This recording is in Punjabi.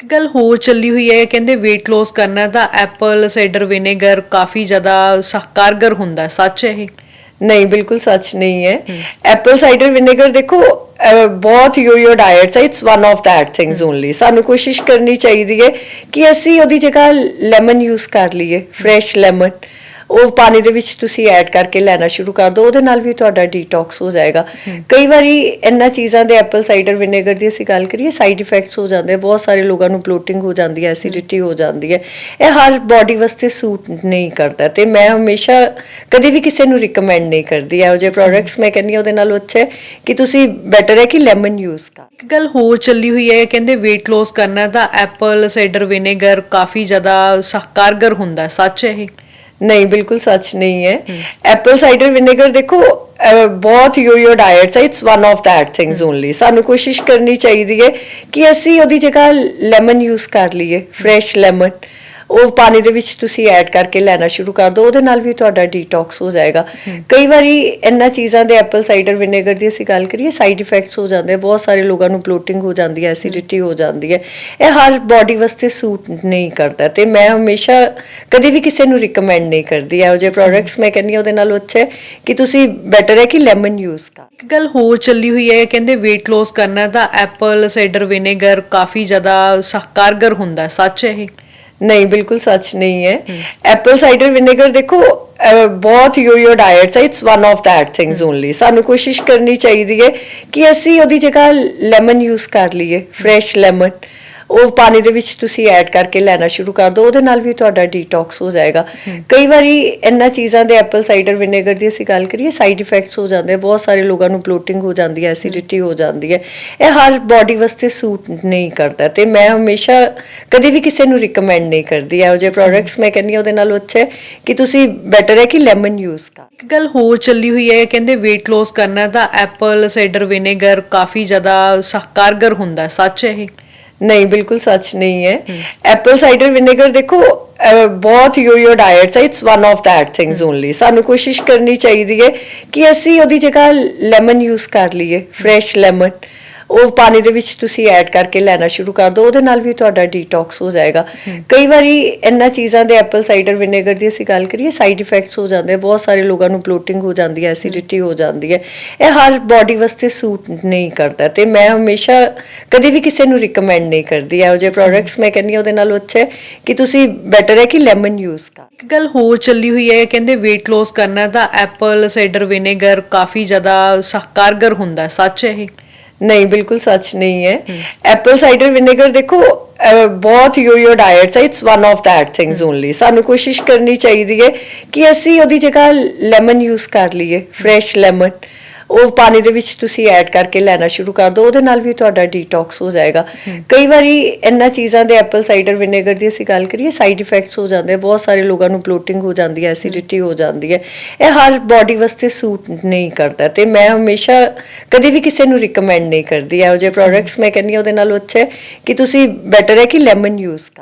ਇੱਕ ਗੱਲ ਹੋਰ ਚੱਲੀ ਹੋਈ ਹੈ ਕਹਿੰਦੇ weight loss ਕਰਨਾ ਤਾਂ ਐਪਲ ਸਾਈਡਰ ਵਿਨੇਗਰ ਕਾਫੀ ਜ਼ਿਆਦਾ ਸਖ- ਕਾਰਗਰ ਹੁੰਦਾ ਹੈ ਸੱਚ ਹੈ ਇਹ? ਨਹੀਂ ਬਿਲਕੁਲ ਸੱਚ ਨਹੀਂ ਹੈ। ਐਪਲ ਸਾਈਡਰ ਵਿਨੇਗਰ ਦੇਖੋ ਬਹੁਤ ਯੋ-ਯੋ ਡਾਈਟਸ ਹੈ it's one of that things only ਸਾਨੂੰ ਕੋਸ਼ਿਸ਼ ਕਰਨੀ ਚਾਹੀਦੀ ਹੈ ਕਿ ਅਸੀਂ ਉਹਦੀ ਜਗ੍ਹਾ ਲੈਮਨ ਯੂਜ਼ ਕਰ ਲਈਏ ਫਰੈਸ਼ ਲੈਮਨ ਉਹ ਪਾਣੀ ਦੇ ਵਿੱਚ ਤੁਸੀਂ ਐਡ ਕਰਕੇ ਲੈਣਾ ਸ਼ੁਰੂ ਕਰ ਦਿਓ, ਉਹਦੇ ਨਾਲ ਵੀ ਤੁਹਾਡਾ ਡੀਟੌਕਸ ਹੋ ਜਾਏਗਾ। ਕਈ ਵਾਰੀ ਇਹਨਾਂ ਚੀਜ਼ਾਂ ਦੇ ਐਪਲ ਸਾਈਡਰ ਵਿਨੇਗਰ ਦੀ ਅਸੀਂ ਗੱਲ ਕਰੀਏ ਸਾਈਡ ਇਫੈਕਟਸ ਹੋ ਜਾਂਦੇ ਬਹੁਤ ਸਾਰੇ ਲੋਕਾਂ ਨੂੰ ਬਲੋਟਿੰਗ ਹੋ ਜਾਂਦੀ ਹੈ ਐਸਿਡਿਟੀ ਹੋ ਜਾਂਦੀ ਹੈ। ਇਹ ਹਰ ਬਾਡੀ ਵਾਸਤੇ ਸੂਟ ਨਹੀਂ ਕਰਦਾ ਤੇ ਮੈਂ ਹਮੇਸ਼ਾ ਕਦੇ ਵੀ ਕਿਸੇ ਨੂੰ ਰეკਮੈਂਡ ਨਹੀਂ ਕਰਦੀ, ਇਹੋ ਜਿਹੇ ਪ੍ਰੋਡਕਟਸ ਮੈਂ ਕਹਿੰਦੀ ਹਾਂ, ਉਹਦੇ ਨਾਲੋਂ ਅੱਛੇ ਕਿ ਤੁਸੀਂ ਬੈਟਰ ਹੈ ਕਿ ਲੈਮਨ ਯੂਜ਼ ਕਰ। ਇੱਕ ਗੱਲ ਹੋਰ ਚੱਲੀ ਹੋਈ ਹੈ ਕਹਿੰਦੇ weight loss ਕਰਨਾ ਤਾਂ ਐਪਲ ਸਾਈਡਰ ਵਿਨੇਗਰ ਕਾਫੀ ਜ਼ਿਆਦਾ ਸਖ- ਕਾਰਗਰ ਹੁੰਦਾ, ਸੱਚ ਹੈ ਇਹ? ਨਹੀਂ ਬਿਲਕੁਲ ਸੱਚ ਨਹੀਂ ਹੈ। ਐਪਲ ਸਾਈਡਰ ਵਿਨੇਗਰ ਦੇਖੋ ਬਹੁਤ ਯੋ-ਯੋ ਡਾਈਟਸ ਹੈ it's one of that things only ਸਾਨੂੰ ਕੋਸ਼ਿਸ਼ ਕਰਨੀ ਚਾਹੀਦੀ ਹੈ ਕਿ ਅਸੀਂ ਉਹਦੀ ਜਗ੍ਹਾ ਲੈਮਨ ਯੂਜ਼ ਕਰ ਲਈਏ ਫਰੈਸ਼ ਲੈਮਨ ਉਹ ਪਾਣੀ ਦੇ ਵਿੱਚ ਤੁਸੀਂ ਐਡ ਕਰਕੇ ਲੈਣਾ ਸ਼ੁਰੂ ਕਰ ਦਿਓ, ਉਹਦੇ ਨਾਲ ਵੀ ਤੁਹਾਡਾ ਡੀਟੌਕਸ ਹੋ ਜਾਏਗਾ। ਕਈ ਵਾਰੀ ਇਹਨਾਂ ਚੀਜ਼ਾਂ ਦੇ ਐਪਲ ਸਾਈਡਰ ਵਿਨੇਗਰ ਦੀ ਅਸੀਂ ਗੱਲ ਕਰੀਏ ਸਾਈਡ ਇਫੈਕਟਸ ਹੋ ਜਾਂਦੇ ਬਹੁਤ ਸਾਰੇ ਲੋਕਾਂ ਨੂੰ ਬਲੋਟਿੰਗ ਹੋ ਜਾਂਦੀ ਹੈ ਐਸਿਡਿਟੀ ਹੋ ਜਾਂਦੀ ਹੈ। ਇਹ ਹਰ ਬਾਡੀ ਵਾਸਤੇ ਸੂਟ ਨਹੀਂ ਕਰਦਾ ਤੇ ਮੈਂ ਹਮੇਸ਼ਾ ਕਦੇ ਵੀ ਕਿਸੇ ਨੂੰ ਰეკਮੈਂਡ ਨਹੀਂ ਕਰਦੀ, ਇਹੋ ਜਿਹੇ ਪ੍ਰੋਡਕਟਸ ਮੈਂ ਕਹਿੰਦੀ ਹਾਂ, ਉਹਦੇ ਨਾਲੋਂ ਅੱਛੇ ਕਿ ਤੁਸੀਂ ਬੈਟਰ ਹੈ ਕਿ ਲੈਮਨ ਯੂਜ਼ ਕਰ। ਇੱਕ ਗੱਲ ਹੋਰ ਚੱਲੀ ਹੋਈ ਹੈ ਕਹਿੰਦੇ weight loss ਕਰਨਾ ਤਾਂ ਐਪਲ ਸਾਈਡਰ ਵਿਨੇਗਰ ਕਾਫੀ ਜ਼ਿਆਦਾ ਸਖ- ਕਾਰਗਰ ਹੁੰਦਾ, ਸੱਚ ਹੈ ਇਹ? ਨਹੀਂ ਬਿਲਕੁਲ ਸੱਚ ਨਹੀਂ ਹੈ। ਐਪਲ ਸਾਈਡਰ ਵਿਨੇਗਰ ਦੇਖੋ ਬਹੁਤ ਯੋ-ਯੋ ਡਾਈਟਸ ਹੈ it's one of that things only ਸਾਨੂੰ ਕੋਸ਼ਿਸ਼ ਕਰਨੀ ਚਾਹੀਦੀ ਹੈ ਕਿ ਅਸੀਂ ਉਹਦੀ ਜਗ੍ਹਾ ਲੈਮਨ ਯੂਜ਼ ਕਰ ਲਈਏ ਫਰੈਸ਼ ਲੈਮਨ ਉਹ ਪਾਣੀ ਦੇ ਵਿੱਚ ਤੁਸੀਂ ਐਡ ਕਰਕੇ ਲੈਣਾ ਸ਼ੁਰੂ ਕਰ ਦਿਓ, ਉਹਦੇ ਨਾਲ ਵੀ ਤੁਹਾਡਾ ਡੀਟੌਕਸ ਹੋ ਜਾਏਗਾ। ਕਈ ਵਾਰੀ ਇਹਨਾਂ ਚੀਜ਼ਾਂ ਦੇ ਐਪਲ ਸਾਈਡਰ ਵਿਨੇਗਰ ਦੀ ਅਸੀਂ ਗੱਲ ਕਰੀਏ ਸਾਈਡ ਇਫੈਕਟਸ ਹੋ ਜਾਂਦੇ ਬਹੁਤ ਸਾਰੇ ਲੋਕਾਂ ਨੂੰ ਬਲੋਟਿੰਗ ਹੋ ਜਾਂਦੀ ਹੈ ਐਸਿਡਿਟੀ ਹੋ ਜਾਂਦੀ ਹੈ। ਇਹ ਹਰ ਬਾਡੀ ਵਾਸਤੇ ਸੂਟ ਨਹੀਂ ਕਰਦਾ ਤੇ ਮੈਂ ਹਮੇਸ਼ਾ ਕਦੇ ਵੀ ਕਿਸੇ ਨੂੰ ਰეკਮੈਂਡ ਨਹੀਂ ਕਰਦੀ, ਇਹੋ ਜਿਹੇ ਪ੍ਰੋਡਕਟਸ ਮੈਂ ਕਹਿੰਦੀ ਹਾਂ, ਉਹਦੇ ਨਾਲੋਂ ਅੱਛੇ ਕਿ ਤੁਸੀਂ ਬੈਟਰ ਹੈ ਕਿ ਲੈਮਨ ਯੂਜ਼ ਕਰ। ਇੱਕ ਗੱਲ ਹੋਰ ਚੱਲੀ ਹੋਈ ਹੈ ਕਹਿੰਦੇ weight loss ਕਰਨਾ ਤਾਂ ਐਪਲ ਸਾਈਡਰ ਵਿਨੇਗਰ ਕਾਫੀ ਜ਼ਿਆਦਾ ਸਖ- ਕਾਰਗਰ ਹੁੰਦਾ, ਸੱਚ ਹੈ ਇਹ? ਨਹੀਂ ਬਿਲਕੁਲ ਸੱਚ ਨਹੀਂ ਹੈ। ਐਪਲ ਸਾਈਡਰ ਵਿਨੇਗਰ ਦੇਖੋ ਬਹੁਤ ਯੋ-ਯੋ ਡਾਈਟਸ ਹੈ it's one of that things only ਸਾਨੂੰ ਕੋਸ਼ਿਸ਼ ਕਰਨੀ ਚਾਹੀਦੀ ਹੈ ਕਿ ਅਸੀਂ ਉਹਦੀ ਜਗ੍ਹਾ ਲੈਮਨ ਯੂਜ਼ ਕਰ ਲਈਏ ਫਰੈਸ਼ ਲੈਮਨ ਉਹ ਪਾਣੀ ਦੇ ਵਿੱਚ ਤੁਸੀਂ ਐਡ ਕਰਕੇ ਲੈਣਾ ਸ਼ੁਰੂ ਕਰ ਦਿਓ, ਉਹਦੇ ਨਾਲ ਵੀ ਤੁਹਾਡਾ ਡੀਟੌਕਸ ਹੋ ਜਾਏਗਾ। ਕਈ ਵਾਰੀ ਇਹਨਾਂ ਚੀਜ਼ਾਂ ਦੇ ਐਪਲ ਸਾਈਡਰ ਵਿਨੇਗਰ ਦੀ ਅਸੀਂ ਗੱਲ ਕਰੀਏ ਸਾਈਡ ਇਫੈਕਟਸ ਹੋ ਜਾਂਦੇ ਬਹੁਤ ਸਾਰੇ ਲੋਕਾਂ ਨੂੰ ਬਲੋਟਿੰਗ ਹੋ ਜਾਂਦੀ ਹੈ ਐਸਿਡਿਟੀ ਹੋ ਜਾਂਦੀ ਹੈ। ਇਹ ਹਰ ਬਾਡੀ ਵਾਸਤੇ ਸੂਟ ਨਹੀਂ ਕਰਦਾ ਤੇ ਮੈਂ ਹਮੇਸ਼ਾ ਕਦੇ ਵੀ ਕਿਸੇ ਨੂੰ ਰეკਮੈਂਡ ਨਹੀਂ ਕਰਦੀ, ਇਹੋ ਜਿਹੇ ਪ੍ਰੋਡਕਟਸ ਮੈਂ ਕਹਿੰਦੀ ਹਾਂ, ਉਹਦੇ ਨਾਲੋਂ ਅੱਛੇ ਕਿ ਤੁਸੀਂ ਬੈਟਰ ਹੈ ਕਿ ਲੈਮਨ ਯੂਜ਼ ਕਰ। ਇੱਕ ਗੱਲ ਹੋਰ ਚੱਲੀ ਹੋਈ ਹੈ ਕਹਿੰਦੇ weight loss ਕਰਨਾ ਤਾਂ ਐਪਲ ਸਾਈਡਰ ਵਿਨੇਗਰ ਕਾਫੀ ਜ਼ਿਆਦਾ ਸਖ- ਕਾਰਗਰ ਹੁੰਦਾ, ਸੱਚ ਹੈ ਇਹ? ਨਹੀਂ ਬਿਲਕੁਲ ਸੱਚ ਨਹੀਂ ਹੈ। ਐਪਲ ਸਾਈਡਰ ਵਿਨੇਗਰ ਦੇਖੋ ਬਹੁਤ ਯੋ-ਯੋ ਡਾਈਟਸ ਹੈ it's one of that things only ਸਾਨੂੰ ਕੋਸ਼ਿਸ਼ ਕਰਨੀ ਚਾਹੀਦੀ ਹੈ ਕਿ ਅਸੀਂ ਉਹਦੀ ਜਗ੍ਹਾ ਲੈਮਨ ਯੂਜ਼ ਕਰ ਲਈਏ ਫਰੈਸ਼ ਲੈਮਨ ਉਹ ਪਾਣੀ ਦੇ ਵਿੱਚ ਤੁਸੀਂ ਐਡ ਕਰਕੇ ਲੈਣਾ ਸ਼ੁਰੂ ਕਰ ਦਿਓ, ਉਹਦੇ ਨਾਲ ਵੀ ਤੁਹਾਡਾ ਡੀਟੌਕਸ ਹੋ ਜਾਏਗਾ। ਕਈ ਵਾਰੀ ਇਹਨਾਂ ਚੀਜ਼ਾਂ ਦੇ ਐਪਲ ਸਾਈਡਰ ਵਿਨੇਗਰ ਦੀ ਅਸੀਂ ਗੱਲ ਕਰੀਏ ਸਾਈਡ ਇਫੈਕਟਸ ਹੋ ਜਾਂਦੇ ਬਹੁਤ ਸਾਰੇ ਲੋਕਾਂ ਨੂੰ ਬਲੋਟਿੰਗ ਹੋ ਜਾਂਦੀ ਹੈ ਐਸਿਡਿਟੀ ਹੋ ਜਾਂਦੀ ਹੈ। ਇਹ ਹਰ ਬਾਡੀ ਵਾਸਤੇ ਸੂਟ ਨਹੀਂ ਕਰਦਾ ਤੇ ਮੈਂ ਹਮੇਸ਼ਾ ਕਦੇ ਵੀ ਕਿਸੇ ਨੂੰ ਰეკਮੈਂਡ ਨਹੀਂ ਕਰਦੀ। ਇਹੋ ਜਿਹੇ ਪ੍ਰੋਡਕਟਸ ਮੈਂ ਕਹਿੰਦੀ ਹਾਂ, ਉਹਦੇ ਨਾਲੋਂ ਅੱਛੇ ਕਿ ਤੁਸੀਂ ਬੈਟਰ ਹੈ ਕਿ ਲੈਮਨ ਯੂਜ਼ ਕਰ।